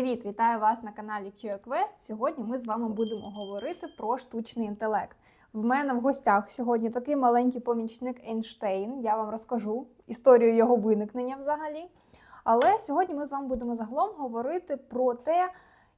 Привіт, вітаю вас на каналі QQuest. Сьогодні ми з вами будемо говорити про штучний інтелект. В мене в гостях сьогодні такий маленький помічник Ейнштейн. Я вам розкажу історію його виникнення взагалі. Але сьогодні ми з вами будемо загалом говорити про те,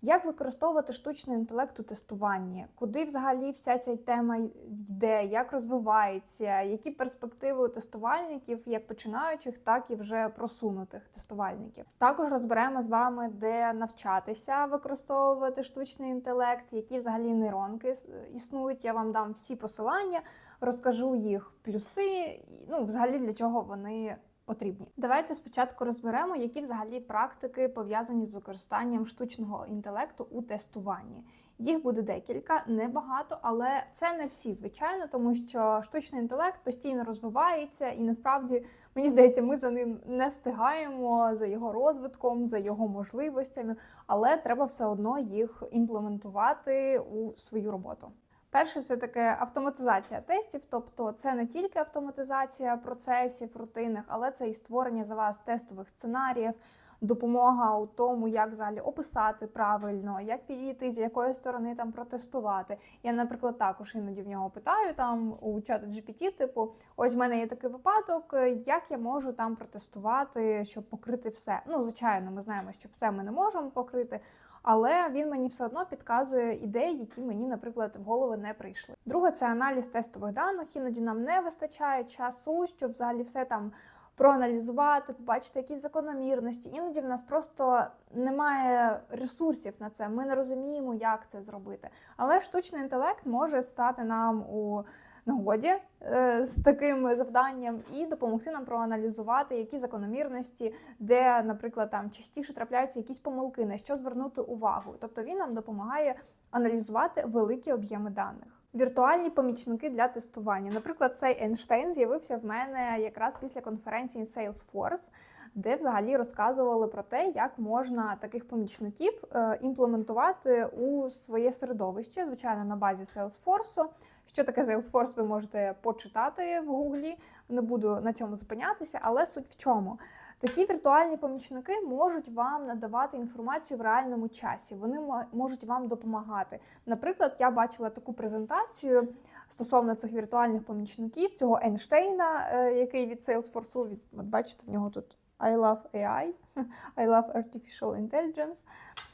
як використовувати штучний інтелект у тестуванні, куди взагалі вся ця тема йде, як розвивається, які перспективи у тестувальників, як починаючих, так і вже просунутих тестувальників. Також розберемо з вами, де навчатися використовувати штучний інтелект, які взагалі нейронки існують. Я вам дам всі посилання, розкажу їх плюси, ну взагалі для чого вони потрібні. Давайте спочатку розберемо, які взагалі практики пов'язані з використанням штучного інтелекту у тестуванні. Їх буде декілька, небагато, але це не всі, звичайно, тому що штучний інтелект постійно розвивається, і насправді мені здається, ми за ним не встигаємо за його розвитком, за його можливостями, але треба все одно їх імплементувати у свою роботу. Перше, це таке автоматизація тестів, тобто це не тільки автоматизація процесів рутинних, але це і створення за вас тестових сценаріїв, допомога у тому, як взагалі описати правильно, як підійти, з якої сторони там протестувати. Я, наприклад, також іноді в нього питаю там у чата GPT, типу, ось в мене є такий випадок, як я можу там протестувати, щоб покрити все. Ну, звичайно, ми знаємо, що все ми не можемо покрити. Але він мені все одно підказує ідеї, які мені, наприклад, в голову не прийшли. Друге, це аналіз тестових даних. Іноді нам не вистачає часу, щоб взагалі все там проаналізувати, побачити якісь закономірності. Іноді в нас просто немає ресурсів на це. Ми не розуміємо, як це зробити. Але штучний інтелект може стати нам у нагоді е, з таким завданням і допомогти нам проаналізувати які закономірності, де, наприклад, там частіше трапляються якісь помилки, на що звернути увагу. Тобто він нам допомагає аналізувати великі об'єми даних. Віртуальні помічники для тестування. Наприклад, цей Ейнштейн з'явився в мене якраз після конференції Salesforce, де взагалі розказували про те, як можна таких помічників е, імплементувати у своє середовище, звичайно, на базі Salesforce. Що таке Salesforce, ви можете почитати в Гуглі. Не буду на цьому зупинятися, але суть в чому. Такі віртуальні помічники можуть вам надавати інформацію в реальному часі. Вони можуть вам допомагати. Наприклад, я бачила таку презентацію стосовно цих віртуальних помічників, цього Ейнштейна, е, який від Salesforce, від, от бачите, в нього тут I love AI, I love Artificial Intelligence.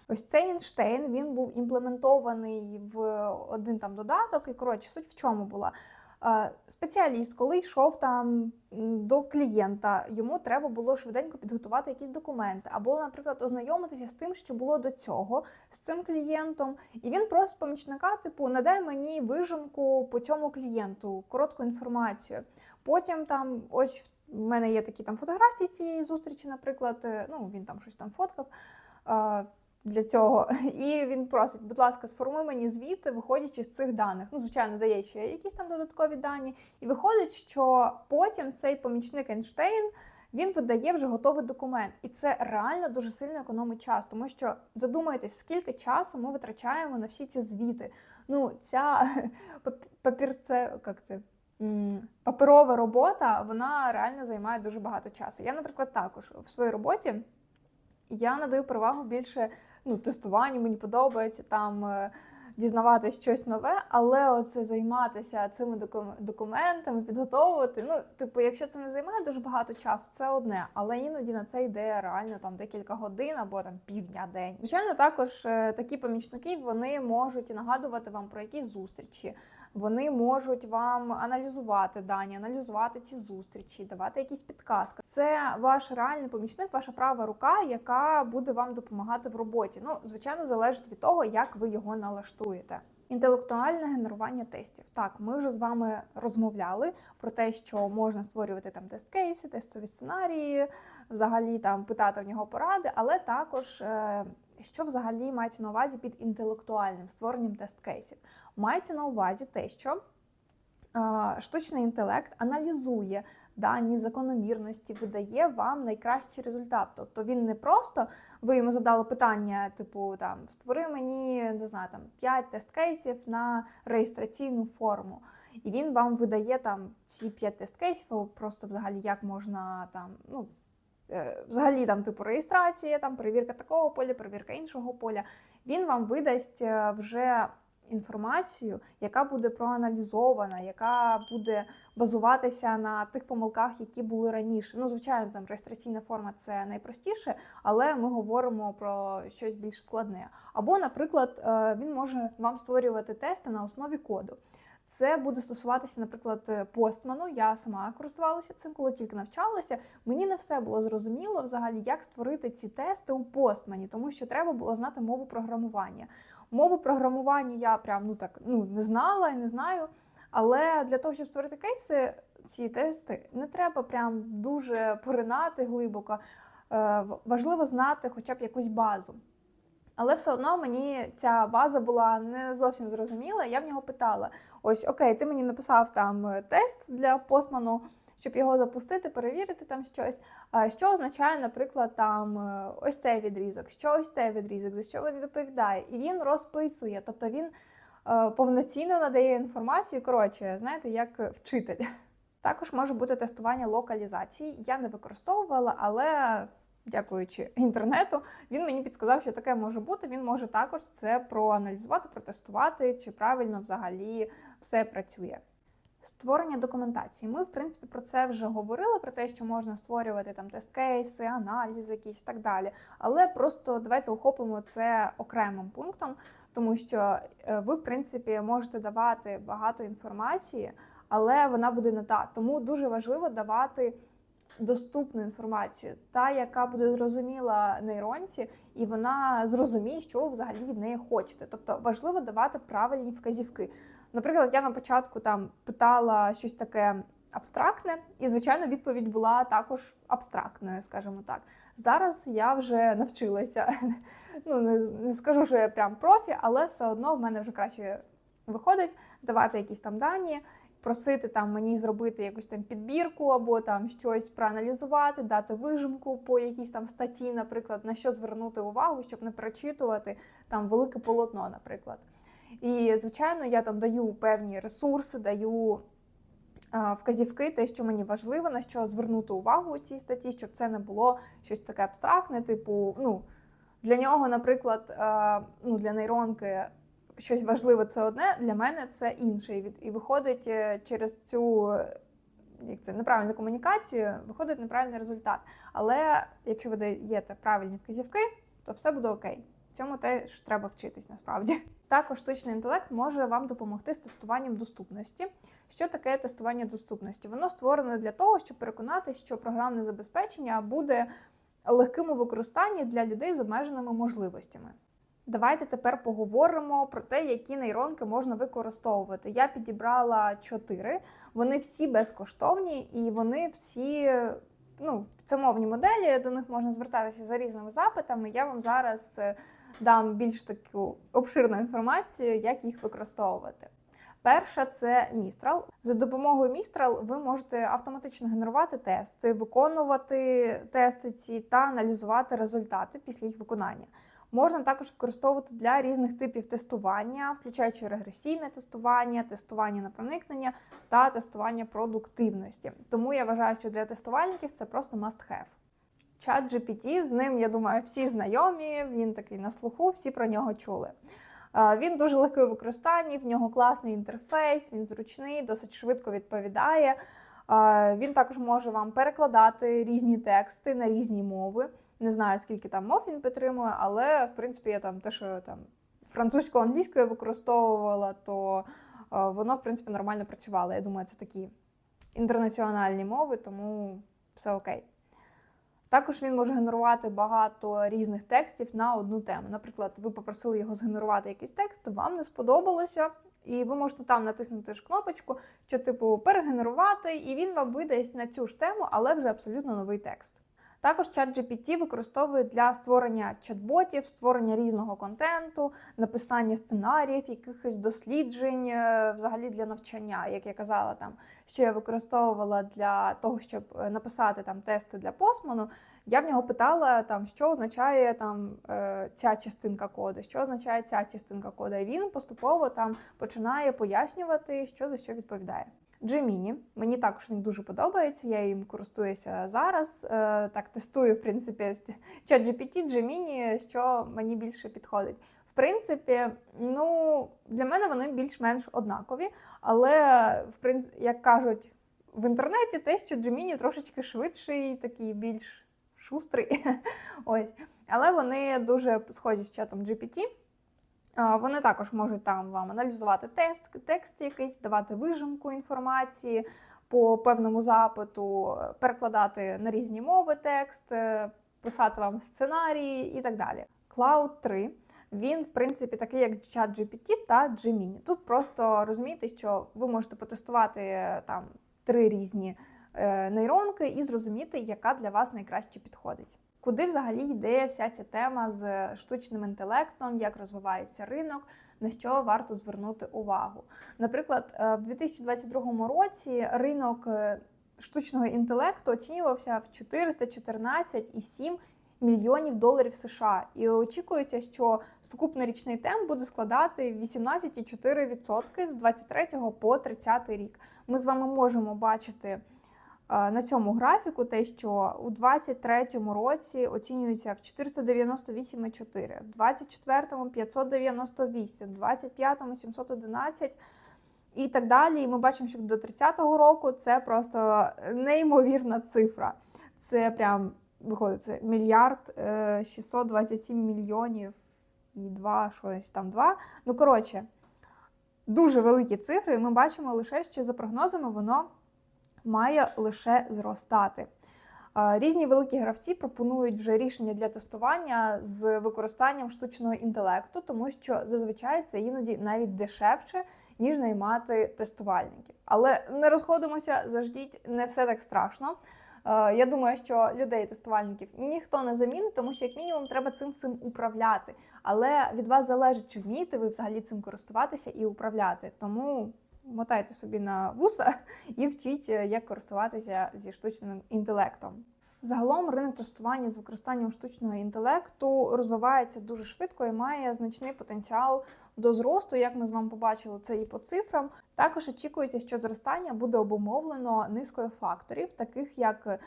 Ось цей Ейнштейн він був імплементований в один там додаток. І коротше, суть в чому була. Спеціаліст, коли йшов там до клієнта, йому треба було швиденько підготувати якісь документи, або, наприклад, ознайомитися з тим, що було до цього, з цим клієнтом. І він просить помічника, типу, надай мені вижимку по цьому клієнту, коротку інформацію. Потім там ось в мене є такі там фотографії цієї зустрічі, наприклад, е, ну він там щось там фоткав. Для цього і він просить, будь ласка, сформуй мені звіти, виходячи з цих даних. Ну, звичайно, дає ще якісь там додаткові дані. І виходить, що потім цей помічник Ейнштейн він видає вже готовий документ, і це реально дуже сильно економить час, тому що задумайтесь, скільки часу ми витрачаємо на всі ці звіти. Ну, ця пап- папірце, як це? Паперова робота, вона реально займає дуже багато часу. Я, наприклад, також в своїй роботі я надаю перевагу більше ну, тестування, мені подобається там е, дізнавати щось нове, але оце займатися цими доку- документами, підготовувати. Ну, типу, якщо це не займає дуже багато часу, це одне, але іноді на це йде реально там декілька годин або там півдня день. Звичайно, також е, такі помічники вони можуть нагадувати вам про якісь зустрічі. Вони можуть вам аналізувати дані, аналізувати ці зустрічі, давати якісь підказки. Це ваш реальний помічник, ваша права рука, яка буде вам допомагати в роботі. Ну, звичайно, залежить від того, як ви його налаштуєте. Інтелектуальне генерування тестів. Так, ми вже з вами розмовляли про те, що можна створювати там тест-кейси, тестові сценарії, взагалі там питати в нього поради, але також. е, що взагалі мається на увазі під інтелектуальним створенням тест-кейсів? Мається на увазі те, що е, штучний інтелект аналізує дані закономірності, видає вам найкращий результат. Тобто він не просто ви йому задали питання, типу там створи мені не знаю, там 5 тест-кейсів на реєстраційну форму. І він вам видає там ці 5 тест-кейсів, або просто взагалі як можна там, ну взагалі там типу реєстрація, там перевірка такого поля, перевірка іншого поля, він вам видасть е, вже інформацію, яка буде проаналізована, яка буде базуватися на тих помилках, які були раніше. Ну, звичайно, там реєстраційна форма це найпростіше, але ми говоримо про щось більш складне. Або, наприклад, е, він може вам створювати тести на основі коду. Це буде стосуватися, наприклад, постману. Я сама користувалася цим, коли тільки навчалася. Мені не все було зрозуміло взагалі, як створити ці тести у постмані, тому що треба було знати мову програмування. Мову програмування я прям ну так ну не знала і не знаю. Але для того, щоб створити кейси, ці тести не треба прям дуже поринати глибоко. Е, Важливо знати хоча б якусь базу. Але все одно мені ця база була не зовсім зрозуміла. Я в нього питала: ось окей, ти мені написав там е, тест для постману, щоб його запустити, перевірити там щось. Що означає, наприклад, там е, ось цей відрізок, що ось цей відрізок, за що він відповідає? І він розписує, тобто він е, повноцінно надає інформацію. Коротше, знаєте, як вчитель. Також може бути тестування локалізації. Я не використовувала, але дякуючи інтернету, він мені підказав, що таке може бути. Він може також це проаналізувати, протестувати, чи правильно взагалі все працює. Створення документації. Ми, в принципі, про це вже говорили, про те, що можна створювати там тест-кейси, аналізи якісь і так далі. Але просто давайте охопимо це окремим пунктом, тому що е, ви, в принципі, можете давати багато інформації, але вона буде не та. Тому дуже важливо давати доступну інформацію, та, яка буде зрозуміла нейронці, і вона зрозуміє, що ви взагалі від неї хочете. Тобто важливо давати правильні вказівки. Наприклад, я на початку там питала щось таке абстрактне, і, звичайно, відповідь була також абстрактною, скажімо так. Зараз я вже навчилася. Ну, не, не скажу, що я прям профі, але все одно в мене вже краще виходить давати якісь там дані, просити там мені зробити якусь там підбірку або там щось проаналізувати, дати вижимку по якійсь там статті, наприклад, на що звернути увагу, щоб не перечитувати там велике полотно, наприклад. І, звичайно, я там даю певні ресурси, даю вказівки, те, що мені важливо, на що звернути увагу у цій статті, щоб це не було щось таке абстрактне, типу, ну, для нього, наприклад, ну, для нейронки щось важливе це одне, для мене це інше. І, виходить е, через цю як це, неправильну комунікацію, виходить неправильний результат. Але якщо ви даєте правильні вказівки, то все буде окей. Цьому теж треба вчитись насправді. Також штучний інтелект може вам допомогти з тестуванням доступності. Що таке тестування доступності? Воно створене для того, щоб переконати, що програмне забезпечення буде легким у використанні для людей з обмеженими можливостями. Давайте тепер поговоримо про те, які нейронки можна використовувати. Я підібрала чотири, вони всі безкоштовні і вони всі ну, це мовні моделі, до них можна звертатися за різними запитами. Я вам зараз е, дам більш таку обширну інформацію, як їх використовувати. Перша це Mistral. За допомогою Mistral ви можете автоматично генерувати тести, виконувати тести ці та аналізувати результати після їх виконання. Можна також використовувати для різних типів тестування, включаючи регресійне тестування, тестування на проникнення та тестування продуктивності. Тому я вважаю, що для тестувальників це просто must-have. Чат GPT, з ним, я думаю, всі знайомі, він такий на слуху, всі про нього чули. Він дуже легкий у використанні, в нього класний інтерфейс, він зручний, досить швидко відповідає. Він також може вам перекладати різні тексти на різні мови. Не знаю, скільки там мов він підтримує, але в принципі я там те, що там французьку англійською використовувала, то е, воно в принципі нормально працювало. Я думаю, це такі інтернаціональні мови, тому все окей. Також він може генерувати багато різних текстів на одну тему. Наприклад, ви попросили його згенерувати якийсь текст, вам не сподобалося, і ви можете там натиснути ж кнопочку, що типу перегенерувати, і він вам видасть на цю ж тему, але вже абсолютно новий текст. Також ChatGPT використовує для створення чат-ботів, створення різного контенту, написання сценаріїв, якихось досліджень, е, взагалі для навчання, як я казала, там що я використовувала для того, щоб е, написати там тести для посману. Я в нього питала, там, що означає там е, ця частинка коду, що означає ця частинка коду. І він поступово там починає пояснювати, що за що відповідає. Gemini. Мені також він дуже подобається. Я їм користуюся зараз. Е, Так, тестую, в принципі, ChatGPT, Gemini, що мені більше підходить. В принципі, ну для мене вони більш-менш однакові, але в принципі, як кажуть в інтернеті, те, що Gemini трошечки швидший, такий більш шустрий. Ось. Але вони дуже схожі з чатом GPT. Вони також можуть там вам аналізувати тест, текст якийсь, давати вижимку інформації по певному запиту, перекладати на різні мови текст, е, писати вам сценарії і так далі. Cloud 3. Він, в принципі, такий, як ChatGPT та Gemini. Тут просто розумієте, що ви можете потестувати е, там три різні е, нейронки і зрозуміти, яка для вас найкраще підходить. Куди взагалі йде вся ця тема з штучним інтелектом, як розвивається ринок, на що варто звернути увагу? Наприклад, е, в 2022 році ринок е, штучного інтелекту оцінювався в 414,7 мільйонів доларів США, і очікується, що сукупний річний темп буде складати 18,4% з 23 по 30 рік. Ми з вами можемо бачити на цьому графіку те, що у 2023 році оцінюється в 498,4, в 2024 598, в 2025 711 і так далі. І ми бачимо, що до 30-го року це просто неймовірна цифра. Це прям виходить це мільярд 627 мільйонів і два, щось там два. Ну, коротше, дуже великі цифри, і ми бачимо лише, що за прогнозами воно має лише зростати. Різні великі гравці пропонують вже рішення для тестування з використанням штучного інтелекту, тому що зазвичай це іноді навіть дешевше, ніж наймати тестувальників. Але не розходимося, заждіть, не все так страшно. Я думаю, що людей-тестувальників ніхто не замінить, тому що як мінімум треба цим всім управляти. Але від вас залежить, чи вмієте ви взагалі цим користуватися і управляти. Тому мотайте собі на вуса і вчіть, е, як користуватися зі штучним інтелектом. Загалом ринок тестування з використанням штучного інтелекту розвивається дуже швидко і має значний потенціал до зросту, як ми з вами побачили це і по цифрам. Також очікується, що зростання буде обумовлено низкою факторів, таких як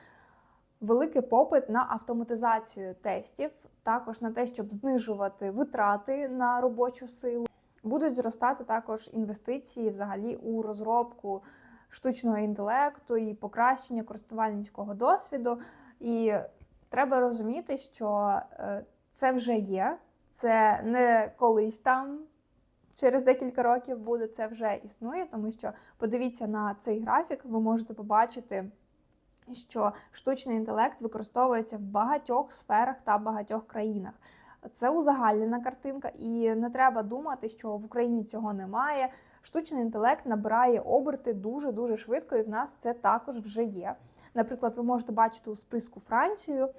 великий попит на автоматизацію тестів, також на те, щоб знижувати витрати на робочу силу. Будуть зростати також інвестиції взагалі у розробку штучного інтелекту і покращення користувальницького досвіду. І треба розуміти, що е, це вже є, це не колись там. Через декілька років буде це вже існує, тому що подивіться на цей графік, ви можете побачити, що штучний інтелект використовується в багатьох сферах та багатьох країнах. Це узагальнена картинка, і не треба думати, що в Україні цього немає. Штучний інтелект набирає оберти дуже дуже швидко, і в нас це також вже є. Наприклад, ви можете бачити у списку Францію.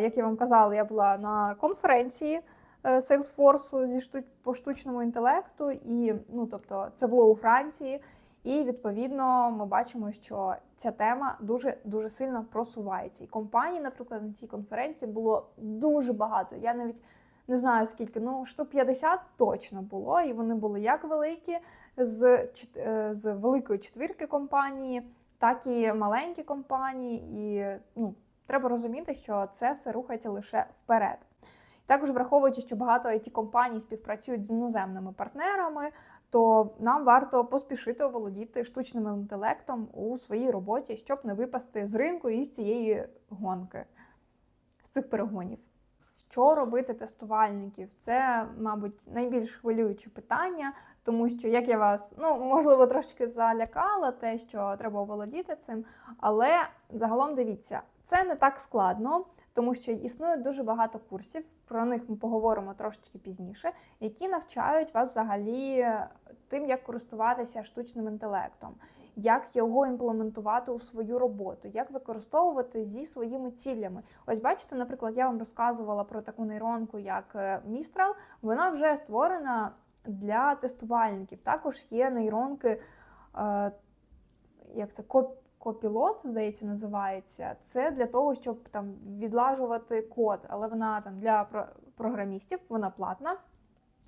Як я вам казала, я була на конференції е, Salesforce зі по штучному інтелекту, і ну тобто це було у Франції. І відповідно ми бачимо, що ця тема дуже дуже сильно просувається. І компаній, наприклад, на цій конференції було дуже багато. Я навіть не знаю скільки, ну штук 50 точно було, і вони були як великі з е, з великої четвірки компанії, так і маленькі компанії. І ну, треба розуміти, що це все рухається лише вперед. Також враховуючи, що багато it компаній співпрацюють з іноземними партнерами, то нам варто поспішити оволодіти штучним інтелектом у своїй роботі, щоб не випасти з ринку і з цієї гонки, з цих перегонів. Що робити тестувальників? Це, мабуть, найбільш хвилююче питання, тому що, як я вас, ну, можливо, трошки залякала, те, що треба оволодіти цим, але загалом дивіться, це не так складно тому що існує дуже багато курсів, про них ми поговоримо трошечки пізніше, які навчають вас взагалі тим, як користуватися штучним інтелектом, як його імплементувати у свою роботу, як використовувати зі своїми цілями. Ось бачите, наприклад, я вам розказувала про таку нейронку, як Містрал. Вона вже створена для тестувальників. Також є нейронки, е, як це Копілот, здається, називається. Це для того, щоб там відлажувати код, але вона там для програмістів, вона платна.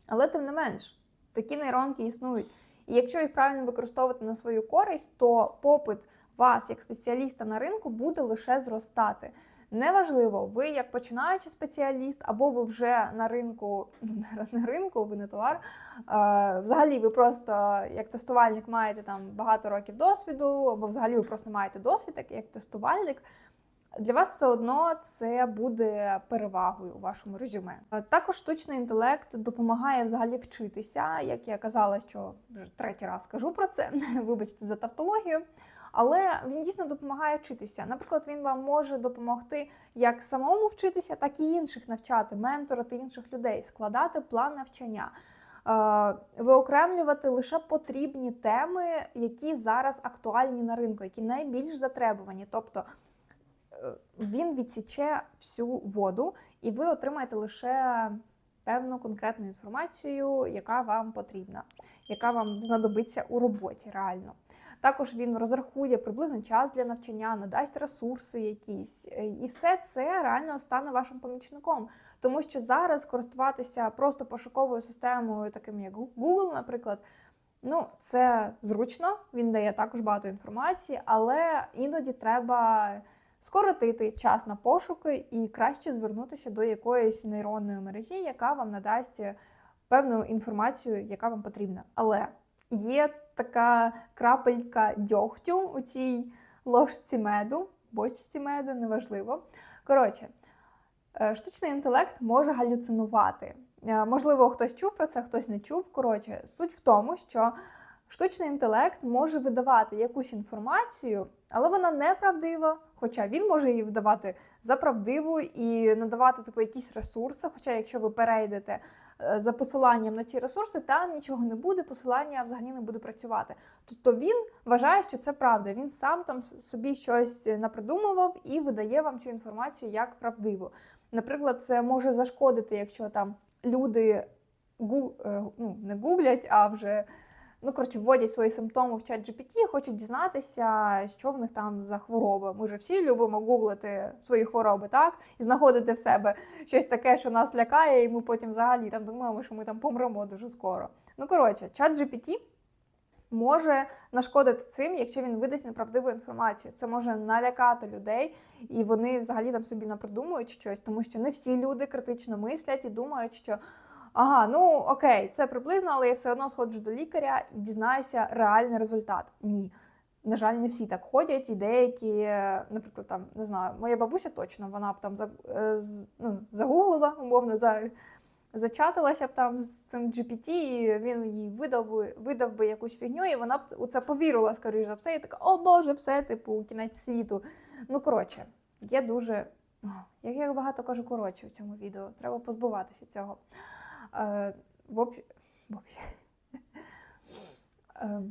Але тим не менш, такі нейронки існують. І якщо їх правильно використовувати на свою користь, то попит вас як спеціаліста на ринку буде лише зростати. Неважливо, ви як починаючий спеціаліст, або ви вже на ринку, не ринку, ви не товар. Е, взагалі, ви просто як тестувальник маєте там багато років досвіду, або взагалі ви просто маєте досвід як тестувальник. Для вас все одно це буде перевагою у вашому резюме. Е, Також штучний інтелект допомагає взагалі вчитися, як я казала, що вже третій раз кажу про це. Вибачте за тавтологію. Але він дійсно допомагає вчитися. Наприклад, він вам може допомогти як самому вчитися, так і інших навчати, менторити інших людей, складати план навчання, е, виокремлювати лише потрібні теми, які зараз актуальні на ринку, які найбільш затребувані. Тобто е, він відсіче всю воду, і ви отримаєте лише певну конкретну інформацію, яка вам потрібна, яка вам знадобиться у роботі реально. Також він розрахує приблизний час для навчання, надасть ресурси якісь, Е, і все це реально стане вашим помічником. Тому що зараз користуватися просто пошуковою системою, таким як Google, наприклад, ну це зручно, він дає також багато інформації, але іноді треба скоротити час на пошуки і краще звернутися до якоїсь нейронної мережі, яка вам надасть певну інформацію, яка вам потрібна. Але є така крапелька дьогтю у цій ложці меду, бочці меду, неважливо. Коротше, е, штучний інтелект може галюцинувати. Е, Можливо, хтось чув про це, хтось не чув. Коротше, суть в тому, що штучний інтелект може видавати якусь інформацію, але вона неправдива. Хоча він може її видавати за правдиву і надавати типу якісь ресурси. Хоча, якщо ви перейдете за посиланням на ці ресурси, там нічого не буде, посилання взагалі не буде працювати. Тобто він вважає, що це правда. Він сам там собі щось напридумував і видає вам цю інформацію як правдиву. Наприклад, це може зашкодити, якщо там люди е, ну, не гуглять, а вже ну, коротше, вводять свої симптоми в чат GPT, хочуть дізнатися, що в них там за хвороба. Ми ж всі любимо гуглити свої хвороби, так? І знаходити в себе щось таке, що нас лякає, і ми потім взагалі там думаємо, що ми там помремо дуже скоро. Ну, коротше, чат GPT може нашкодити цим, якщо він видасть неправдиву інформацію. Це може налякати людей, і вони взагалі там собі напридумують щось, тому що не всі люди критично мислять і думають, що. Ага, ну окей, це приблизно, але я все одно сходжу до лікаря і дізнаюся реальний результат. Ні. На жаль, не всі так ходять, і деякі, е, наприклад, там не знаю, моя бабуся точно, вона б там е, ну, загуглила, умовно, за, зачатилася б там з цим GPT, і він їй видав би, видав би якусь фігню, і вона б у це повірила, скоріш за все, і така, о Боже, все, типу, кінець світу. Ну, коротше, є дуже. Як я багато кажу коротше в цьому відео, треба позбуватися цього. Е, в. Е,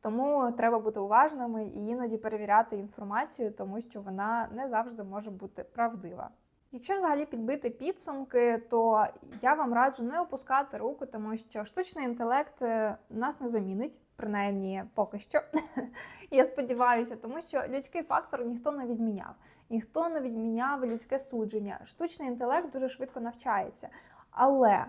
тому треба бути уважними і іноді перевіряти інформацію, тому що вона не завжди може бути правдива. Якщо взагалі підбити підсумки, то я вам раджу не опускати руку, тому що штучний інтелект е, нас не замінить, принаймні поки що. Я сподіваюся, тому що людський фактор ніхто не відміняв. Ніхто не відміняв людське судження. Штучний інтелект дуже швидко навчається. Але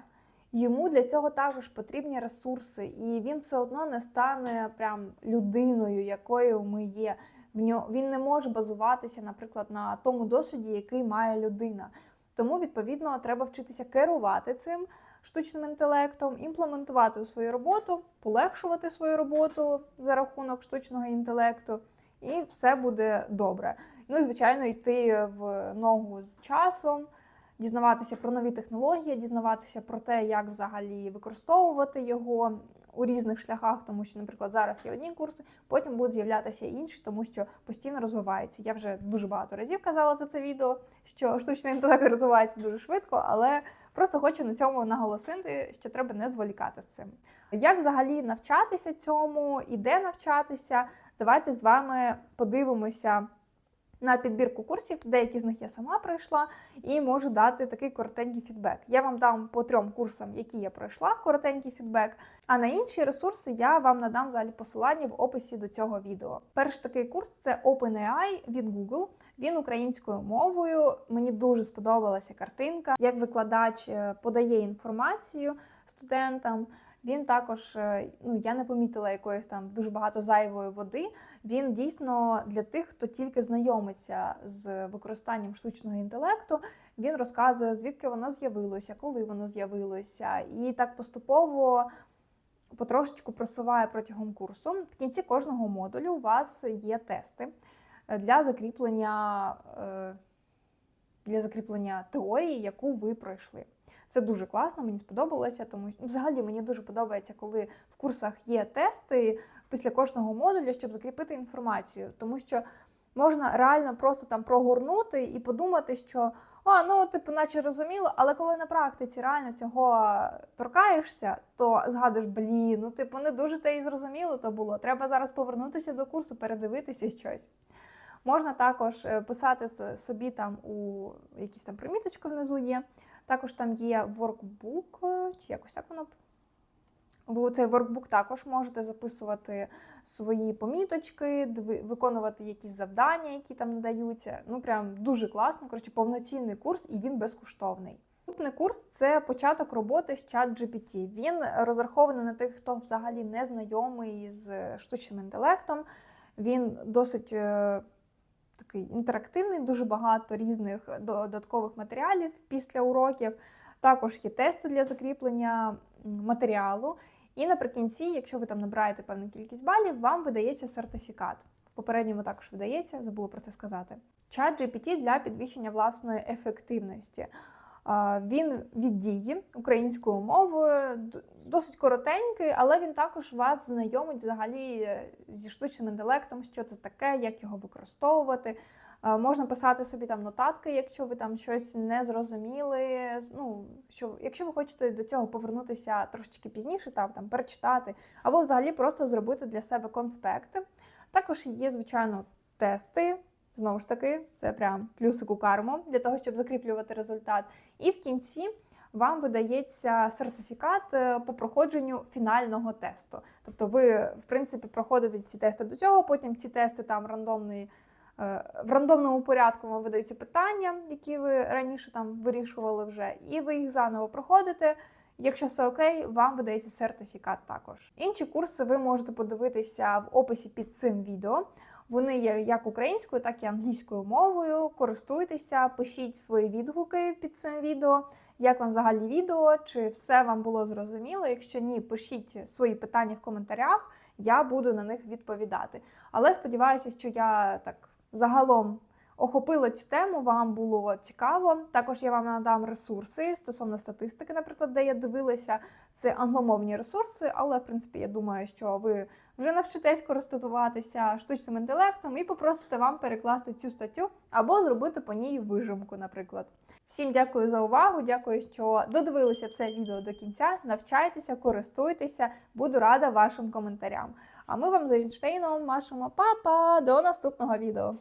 йому для цього також потрібні ресурси, і він все одно не стане прям людиною, якою ми є. В нього він не може базуватися, наприклад, на тому досвіді, який має людина. Тому, відповідно, треба вчитися керувати цим штучним інтелектом, імплементувати у свою роботу, полегшувати свою роботу за рахунок штучного інтелекту, і все буде добре. Ну і звичайно, йти в ногу з часом, дізнаватися про нові технології, дізнаватися про те, як взагалі використовувати його у різних шляхах, тому що, наприклад, зараз є одні курси, потім будуть з'являтися інші, тому що постійно розвивається. Я вже дуже багато разів казала за це відео, що штучний інтелект розвивається дуже швидко, але просто хочу на цьому наголосити, що треба не зволікати з цим. Як взагалі навчатися цьому і де навчатися? Давайте з вами подивимося на підбірку курсів. Деякі з них я сама пройшла, і можу дати такий коротенький фідбек. Я вам дам по трьом курсам, які я пройшла, коротенький фідбек. А на інші ресурси я вам надам взагалі посилання в описі до цього відео. Перший такий курс це OpenAI від Google. Він українською мовою. Мені дуже сподобалася картинка, як викладач е, подає інформацію студентам. Він також, е, ну я не помітила якоїсь там дуже багато зайвої води. Він дійсно для тих, хто тільки знайомиться з використанням штучного інтелекту. Він розказує, звідки воно з'явилося, коли воно з'явилося, і так поступово потрошечку просуває протягом курсу. В кінці кожного модулю у вас є тести для закріплення, е, для закріплення теорії, яку ви пройшли. Це дуже класно, мені сподобалося, тому що взагалі мені дуже подобається, коли в курсах є тести після кожного модуля, щоб закріпити інформацію, тому що можна реально просто там прогорнути і подумати, що а, ну, типу, наче розуміло, але коли на практиці реально цього торкаєшся, то згадуєш, блін, ну типу, не дуже те і зрозуміло то було. Треба зараз повернутися до курсу, передивитися щось. Можна також е, писати собі там у якісь там приміточки внизу є. Також там є воркбук, е, чи якось так воно. Ви у цей воркбук також можете записувати свої поміточки, виконувати якісь завдання, які там надаються. Ну, прям дуже класно. Коротше, повноцінний курс, і він безкоштовний. Наступний курс це початок роботи з ChatGPT. Він розрахований на тих, хто взагалі не знайомий з штучним інтелектом. Він досить е, такий інтерактивний, дуже багато різних додаткових матеріалів після уроків. Також є тести для закріплення матеріалу. І наприкінці, якщо ви там набираєте певну кількість балів, вам видається сертифікат. В попередньому також видається, забула про це сказати. Чат GPT для підвищення власної ефективності. Він від дії українською мовою, досить коротенький, але він також вас знайомить взагалі е, зі штучним інтелектом, що це таке, як його використовувати. Можна писати собі там нотатки, якщо ви там щось не зрозуміли. Ну, що, якщо ви хочете до цього повернутися трошечки пізніше, там, там перечитати, або взагалі просто зробити для себе конспекти. Також є, звичайно, тести. Знову ж таки, це прям плюсик у карму для того, щоб закріплювати результат. І в кінці вам видається сертифікат е, по проходженню фінального тесту. Тобто, ви, в принципі, проходите ці тести до цього, потім ці тести там рандомний. е, В рандомному порядку вам видаються питання, які ви раніше там вирішували вже, і ви їх заново проходите. Якщо все окей, вам видається сертифікат також. Інші курси ви можете подивитися в описі під цим відео. Вони є як українською, так і англійською мовою. Користуйтеся, пишіть свої відгуки під цим відео. Як вам взагалі відео? Чи все вам було зрозуміло? Якщо ні, пишіть свої питання в коментарях, я буду на них відповідати. Але сподіваюся, що я так загалом охопила цю тему, вам було цікаво. Також я вам надам ресурси стосовно статистики, наприклад, де я дивилася, це англомовні ресурси, але в принципі я думаю, що ви вже навчитесь користуватися штучним інтелектом і попросите вам перекласти цю статтю або зробити по ній вижимку, наприклад. Всім дякую за увагу. Дякую, що додивилися це відео до кінця. Навчайтеся, користуйтеся, буду рада вашим коментарям. А ми вам з Ейнштейном машемо папа до наступного відео.